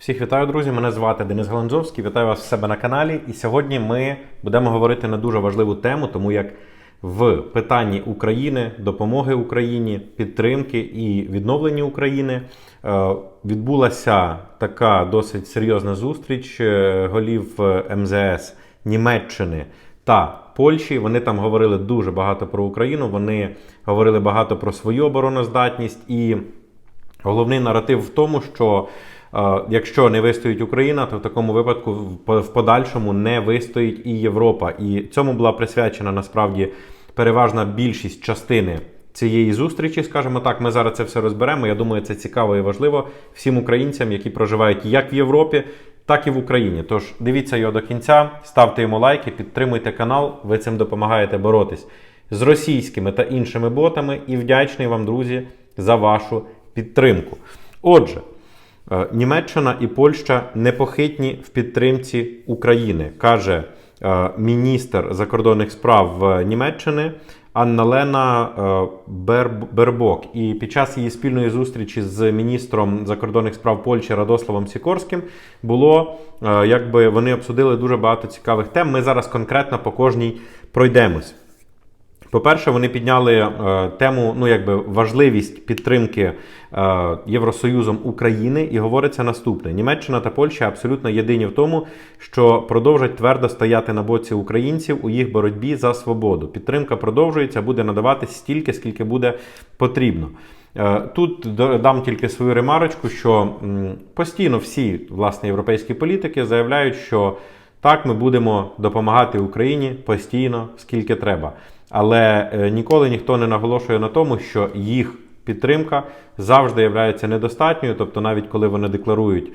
Всіх вітаю, друзі! Мене звати Денис Галанзовський. Вітаю вас в себе на каналі. І сьогодні ми будемо говорити на дуже важливу тему, тому як в питанні України, допомоги Україні, підтримки і відновлення України е, відбулася така досить серйозна зустріч е, голів е, МЗС Німеччини та Польщі. Вони там говорили дуже багато про Україну. Вони говорили багато про свою обороноздатність і. Головний наратив в тому, що якщо не вистоїть Україна, то в такому випадку в, подальшому не вистоїть і Європа. І цьому була присвячена насправді переважна більшість частини цієї зустрічі. Скажімо так, ми зараз це все розберемо. Я думаю, це цікаво і важливо всім українцям, які проживають як в Європі, так і в Україні. Тож дивіться його до кінця, ставте йому лайки, підтримуйте канал. Ви цим допомагаєте боротись з російськими та іншими ботами. І вдячний вам, друзі, за вашу підтримку. Отже, Німеччина і Польща непохитні в підтримці України, каже е, міністр закордонних справ е, Німеччини Анна Лена е, Бербок. І під час її спільної зустрічі з міністром закордонних справ Польщі Радославом Сікорським було е, якби вони обсудили дуже багато цікавих тем. Ми зараз конкретно по кожній пройдемось. По-перше, вони підняли е, тему, ну якби важливість підтримки е, Євросоюзом України, і говориться наступне: Німеччина та Польща абсолютно єдині в тому, що продовжать твердо стояти на боці українців у їх боротьбі за свободу. Підтримка продовжується, буде надаватись стільки, скільки буде потрібно. Е, Тут дам тільки свою ремарочку, що постійно всі власне європейські політики заявляють, що так, ми будемо допомагати Україні постійно, скільки треба. Але е, ніколи ніхто не наголошує на тому, що їх підтримка завжди є недостатньою. Тобто, навіть коли вони декларують,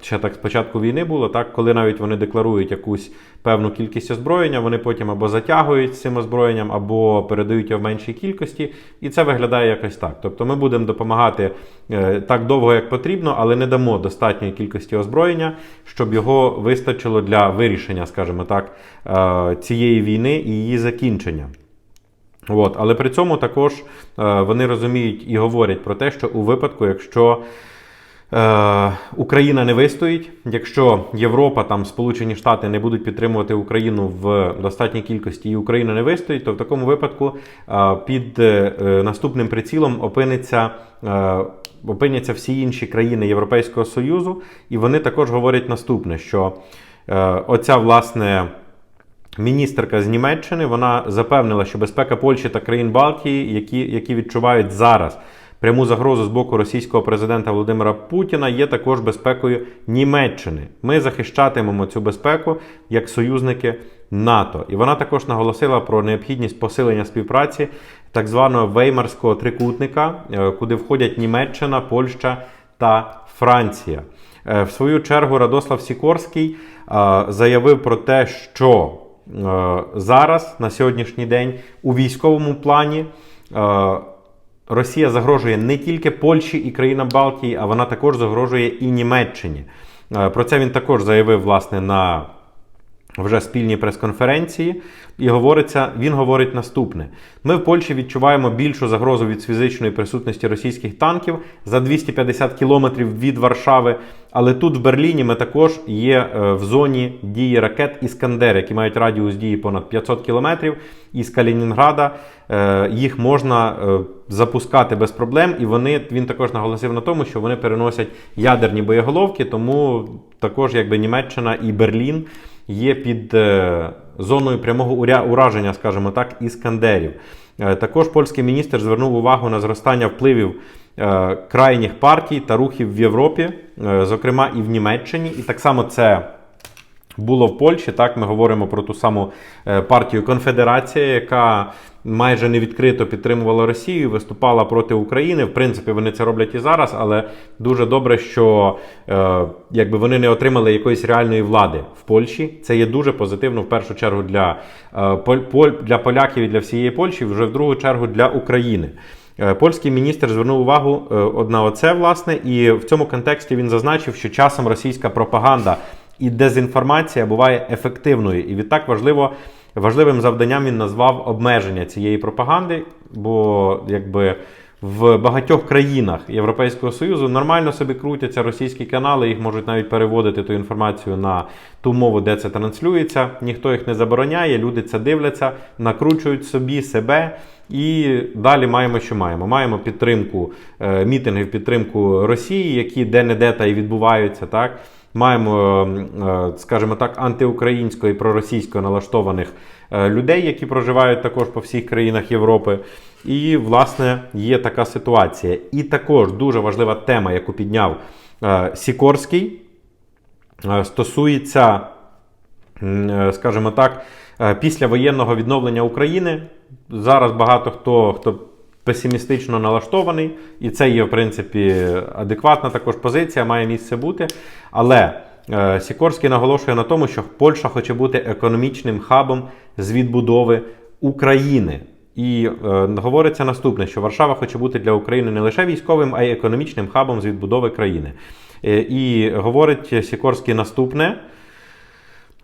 ще так з початку війни було, так, коли навіть вони декларують якусь певну кількість озброєння, вони потім або затягують цим озброєнням, або передають його в меншій кількості, і це виглядає якось так. Тобто ми будемо допомагати е, так довго, як потрібно, але не дамо достатньої кількості озброєння, щоб його вистачило для вирішення, скажімо так, е, цієї війни і її закінчення. От, але при цьому також е, вони розуміють і говорять про те, що у випадку, якщо е, Україна не вистоїть, якщо Європа, там Сполучені Штати не будуть підтримувати Україну в достатній кількості, і Україна не вистоїть, то в такому випадку е, під е, е, наступним прицілом опиниться. е, Опиняться всі інші країни Європейського Союзу, і вони також говорять наступне: що е, оця власне Міністерка з Німеччини вона запевнила, що безпека Польщі та країн Балтії, які, які відчувають зараз пряму загрозу з боку російського президента Володимира Путіна, є також безпекою Німеччини. Ми захищатимемо цю безпеку як союзники НАТО. І вона також наголосила про необхідність посилення співпраці так званого Веймарського трикутника, е, куди входять Німеччина, Польща та Франція. Е, В свою чергу Радослав Сікорський е, заявив про те, що зараз на сьогоднішній день у військовому плані Росія загрожує не тільки Польщі і країнам Балтії, а вона також загрожує і Німеччині. Е, Про це він також заявив власне на вже спільній прес-конференції, і говориться, він говорить наступне: ми в Польщі відчуваємо більшу загрозу від фізичної присутності російських танків за 250 кілометрів від Варшави. Але тут, в Берліні, ми також є е, в зоні дії ракет Іскандер, які мають радіус дії понад 500 кілометрів. І з Калінінграда е, їх можна е, запускати без проблем. І вони він також наголосив на тому, що вони переносять ядерні боєголовки, тому також якби Німеччина і Берлін є під е, зоною прямого ураження, скажімо так, іскандерів. Е, Також польський міністр звернув увагу на зростання впливів е, крайніх партій та рухів в Європі, зокрема і в Німеччині. І так само це було в Польщі. Так, ми говоримо про ту саму е, партію Конфедерація, яка майже не відкрито підтримувала Росію, виступала проти України. В принципі, вони це роблять і зараз, але дуже добре, що е, якби вони не отримали якоїсь реальної влади в Польщі. Це є дуже позитивно в першу чергу для, е, для поляків і для всієї Польщі, вже в другу чергу для України. Е, Польський міністр звернув увагу е, на оце, власне, і в цьому контексті він зазначив, що часом російська пропаганда і дезінформація буває ефективною. І відтак важливо, важливим завданням він назвав обмеження цієї пропаганди, бо якби в багатьох країнах Європейського Союзу нормально собі крутяться російські канали, їх можуть навіть переводити ту інформацію на ту мову, де це транслюється. Ніхто їх не забороняє, люди це дивляться, накручують собі себе. І далі маємо, що маємо. Маємо підтримку е, мітингів, підтримку Росії, які де-не-де та й відбуваються. Так маємо, е, скажімо так, антиукраїнсько і проросійсько налаштованих е, людей, які проживають також по всіх країнах Європи. І, власне, є така ситуація. І також дуже важлива тема, яку підняв е, Сікорський, стосується, скажімо так, після воєнного відновлення України. Зараз багато хто, хто песимістично налаштований, і це є, в принципі, адекватна також позиція, має місце бути. Але е, Сікорський наголошує на тому, що Польща хоче бути економічним хабом з відбудови України. І е, говориться наступне: що Варшава хоче бути для України не лише військовим, а й економічним хабом з відбудови країни. Е, і говорить Сікорський наступне.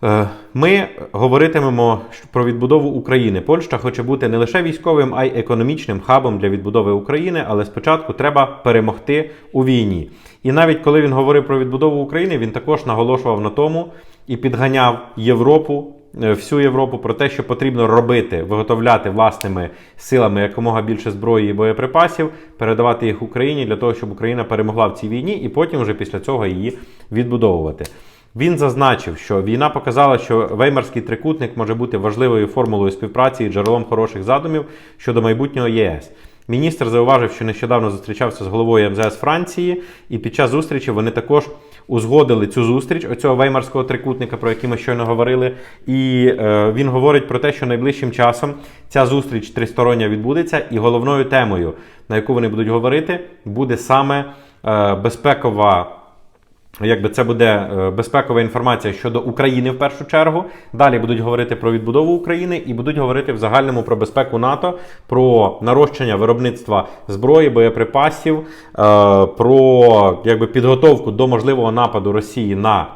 Е, Ми говоритимемо про відбудову України. Польща хоче бути не лише військовим, а й економічним хабом для відбудови України, але спочатку треба перемогти у війні. І навіть коли він говорив про відбудову України, він також наголошував на тому і підганяв Європу, е, всю Європу про те, що потрібно робити, виготовляти власними силами якомога більше зброї і боєприпасів, передавати їх Україні для того, щоб Україна перемогла в цій війні, і потім вже після цього її відбудовувати. Він зазначив, що війна показала, що Веймарський трикутник може бути важливою формулою співпраці і джерелом хороших задумів щодо майбутнього ЄС. Міністр зауважив, що нещодавно зустрічався з головою МЗС Франції, і під час зустрічі вони також узгодили цю зустріч оцього веймарського трикутника, про який ми щойно говорили. І е, він говорить про те, що найближчим часом ця зустріч тристороння відбудеться, і головною темою, на яку вони будуть говорити, буде саме е, безпекова. Якби це буде е, безпекова інформація щодо України в першу чергу. Далі будуть говорити про відбудову України і будуть говорити в загальному про безпеку НАТО, про нарощення виробництва зброї, боєприпасів, е, про якби підготовку до можливого нападу Росії на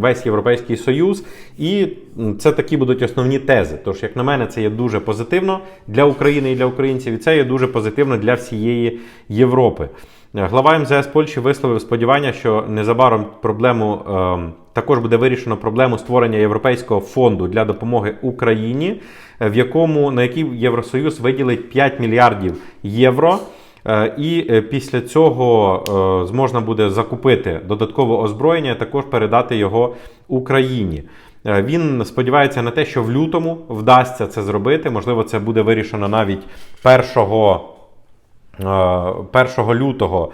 весь Європейський Союз. І це такі будуть основні тези. Тож, як на мене, це є дуже позитивно для України і для українців, і це є дуже позитивно для всієї Європи. Глава МЗС Польщі висловив сподівання, що незабаром проблему е, також буде вирішено проблему створення Європейського фонду для допомоги Україні, в якому на який Євросоюз виділить 5 мільярдів євро. Е, І е, після цього е, зможна буде закупити додаткове озброєння, також передати його Україні. Він сподівається на те, що в лютому вдасться це зробити. Можливо, це буде вирішено навіть 1 1 лютого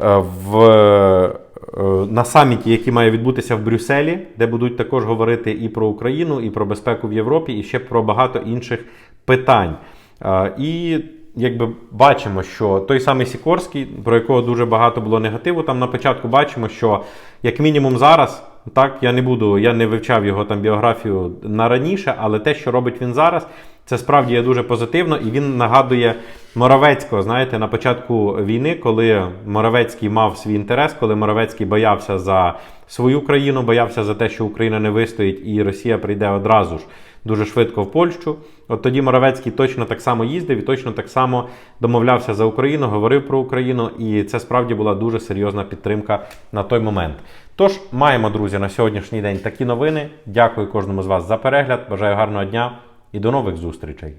е, в, е, на саміті, який має відбутися в Брюсселі, де будуть також говорити і про Україну, і про безпеку в Європі, і ще про багато інших питань. Е, І якби бачимо, що той самий Сікорський, про якого дуже багато було негативу, там на початку бачимо, що як мінімум зараз. Так, я не буду, я не вивчав його там біографію на раніше, але те, що робить він зараз, це справді є дуже позитивно, і він нагадує Моравецького. Знаєте, на початку війни, коли Моравецький мав свій інтерес, коли Моравецький боявся за свою країну, боявся за те, що Україна не вистоїть і Росія прийде одразу ж дуже швидко в Польщу. От тоді Моровецький точно так само їздив і точно так само домовлявся за Україну, говорив про Україну, і це справді була дуже серйозна підтримка на той момент. Тож маємо, друзі, на сьогоднішній день такі новини. Дякую кожному з вас за перегляд. Бажаю гарного дня і до нових зустрічей.